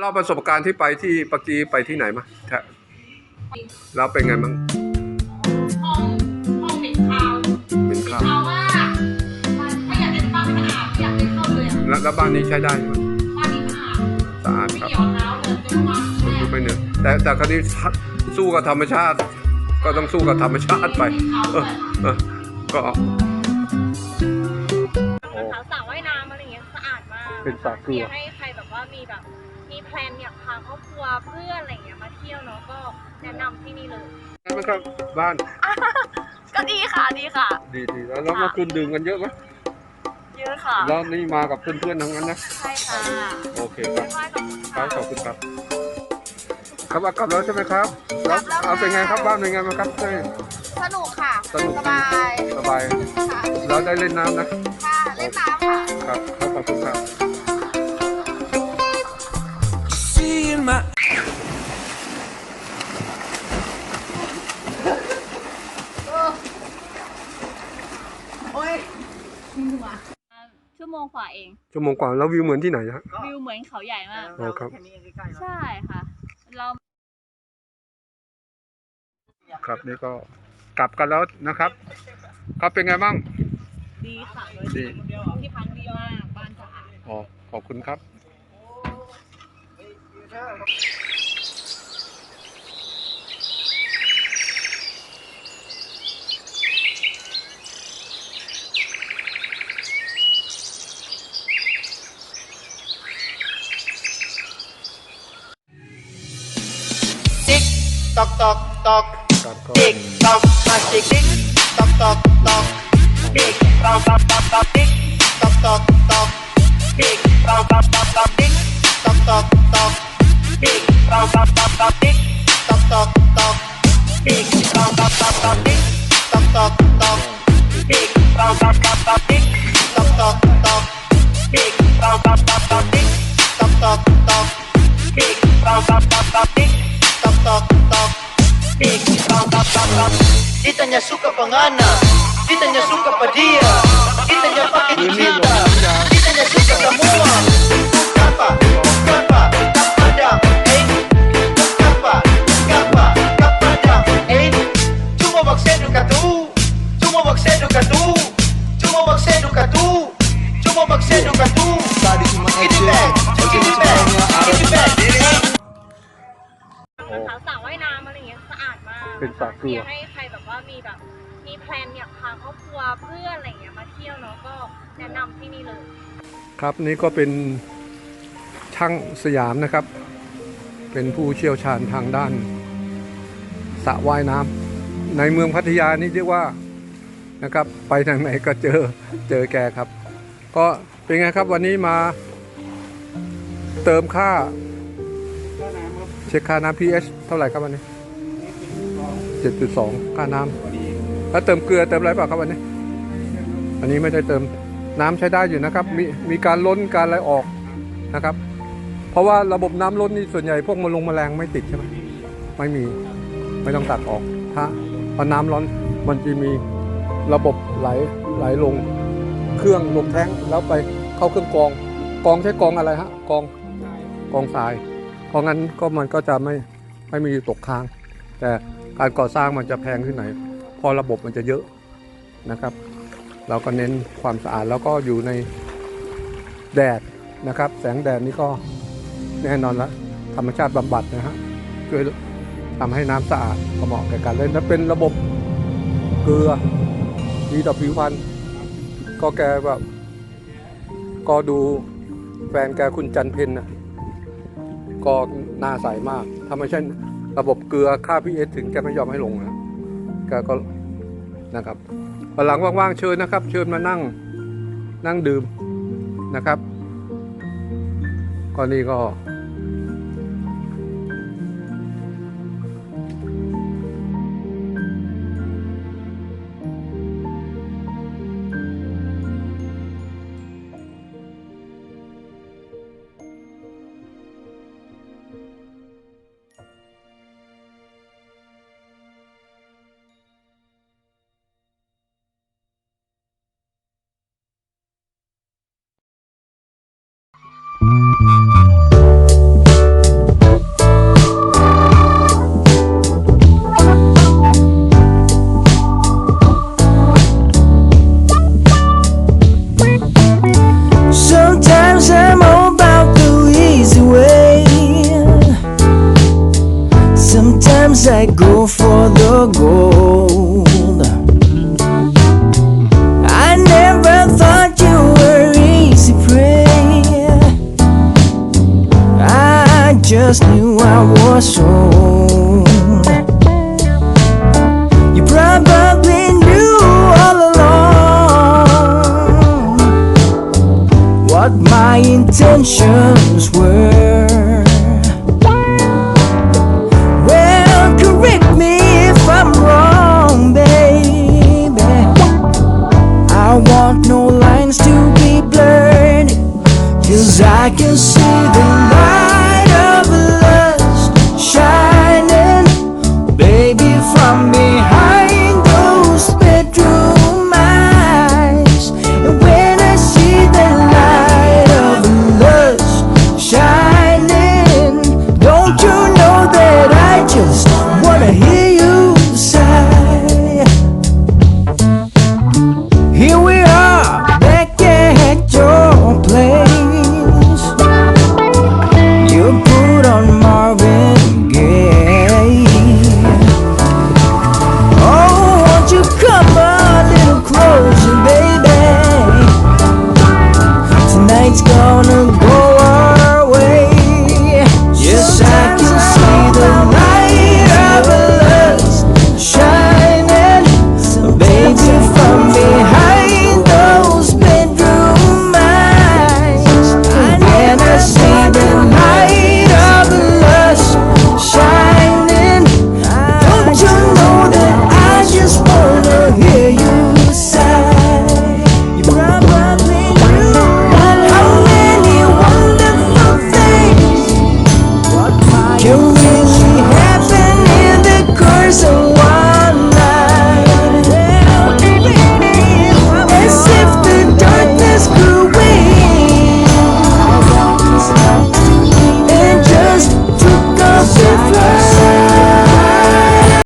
เล่าประสบการณ์ที่ไปที่ปากีไปที่ไหนมาแทะแล้วเป็นไงบ้างห้องห้องเป็นคาวเป็นข้าวคาวว่าถ้าอยากได้บ้านไม่สะอาดอยากได้เข้าเลยอะแล้วแล้วบ้านนี้ใช้ได้ไหมบ้านนี้สะอาดสะอาดไม่ครับเกี่ยวเท้าเลยเป็นวางแม่ดูไปเนื้อะแต่แต่คราวนี้สู้กับธรรมชาติ ก็ต้องสู้กับธรรมชาติไปมีเขาเอด้อวยเออก็สาวสระว่ายน้ำอะไรเงี้ยสะอาดมากเป็นสระเกลือยากให้ใครแบบว่ามีแบบ มีแพลนอยากพาครอบครัวเพื่อนอะไรเงี้ยมาเที่ยวเนาะก็แนะนำที่นี่เลยใช่ไหมครับบ้านก็ดีค่ะดีค่ะ ดีดีแล้วแล้วเมื่อคืนดื่มกันเยอะไหมเยอะค่ะ แล้วนี่มากับเพื่อนๆทั้งนั้นนะใช่ค่ะโอเคครับไหว้ขอบคุณครัค่ะ บขอบคุณครับครับว่ากลับแล้วใช่ไหมครับกลับแล้วเอาเป็นไงครับค่ะบ้านเป็นไงบ้างครับใช่สนุกค่ะสนุกสบายสบายค่ะแล้วได้เล่นน้ำนะ ค่ะเล่นน้ำค่ะ ครับครับขอบคุณครับ โมงกว่าเอง ชั่วโมงกว่าแล้ววิวเหมือนที่ไหนฮะ วิวเหมือนเขาใหญ่มาก อ๋อครับใช่ค่ะ เราครับนี่ก็กลับกันแล้วนะครับ ครับเป็นไงบ้างดีค่ะดีที่พักดีมาก บ้านสะอาด อ๋อขอบคุณครับ ตอกตอกตอกครับก็ติ๊กตอกมาติ๊กติ๊กตอกตอกตอกติ๊กตอกตอกตอกต kita nya suka pengana kita nya suka pedia kita nya pakai cinta kita nya suka semua apa apa tak padang eh apa apa tak padang eh cuma baksedu katu cuma baksedu katu cuma baksedu katu cuma baksedu katu tadi cuma ini bag ini bag ini bag สาวสระว่ายน้ำอะไรเงี้ยสะอาดมากเป็นสระเกลือากให้ใครแบบว่ามีแบบมีแพลนอยากพาครอบครัวเพื่อนอะไรเงี้ยมาเที่ยวเนาะก็แนะนำที่นี่เลย ครับนี่ก็เป็นช่างสยามนะครับ เป็นผู้เชี่ยวชาญทางด้านสระว่ายน้ำในเมืองพัทยานี่เรียกว่านะครับไปทางไหนก็เจอเจอแกครับ ก็เป็นไงครับวันนี้มาเติมค่าเช็คค่าน้ำ pH เท่าไหร่ครับวันนี้ 7.2 ค่าน้ำแล้วเติมเกลือเติมอะไรเปล่าครับวันนี้ อันนี้ไม่ได้เติมน้ำใช้ได้อยู่นะครับ มีมีการล้นการอะไรออกนะครับ เพราะว่าระบบน้ำล้นนี่ส่วนใหญ่พวกมะลงแมลงไม่ติดใช่ไหมไม่มีไม่ต้องตัดออกถ้าพอน้ำร้อนมันจะมีระบบไหลไหลลงเครื่องลงแท้งแล้วไปเข้าเครื่องกอง กองใช้กองอะไรฮะกองกองทรายเพราะงั้นก็มันก็จะไม่ไม่มีตกค้าง แต่การก่อสร้างมันจะแพงขึ้นไหน พอระบบมันจะเยอะนะครับ เราก็เน้นความสะอาดแล้วก็อยู่ในแดดนะครับ แสงแดดนี่ก็แน่นอนละธรรมชาติบำบัดนะฮะช่วยทำให้น้ำสะอาดก็เหมาะแก่การเล่นและเป็นระบบเกลือดีต่อผิวพรรณก็แกแบบก็ดูแฟนแกคุณจันเพนนะก็หน้าใสมากถ้าไม่ใช่ ระบบเกลือค่าพีเอถึงแกไม่ยอมให้ลงนะแกก็นะครับวันหลังว่างๆเชิญนะครับ เชิญมานั่งนั่งดื่มนะครับก็นี่ก็ Just knew I was wrong. You probably knew all along what my intentions were.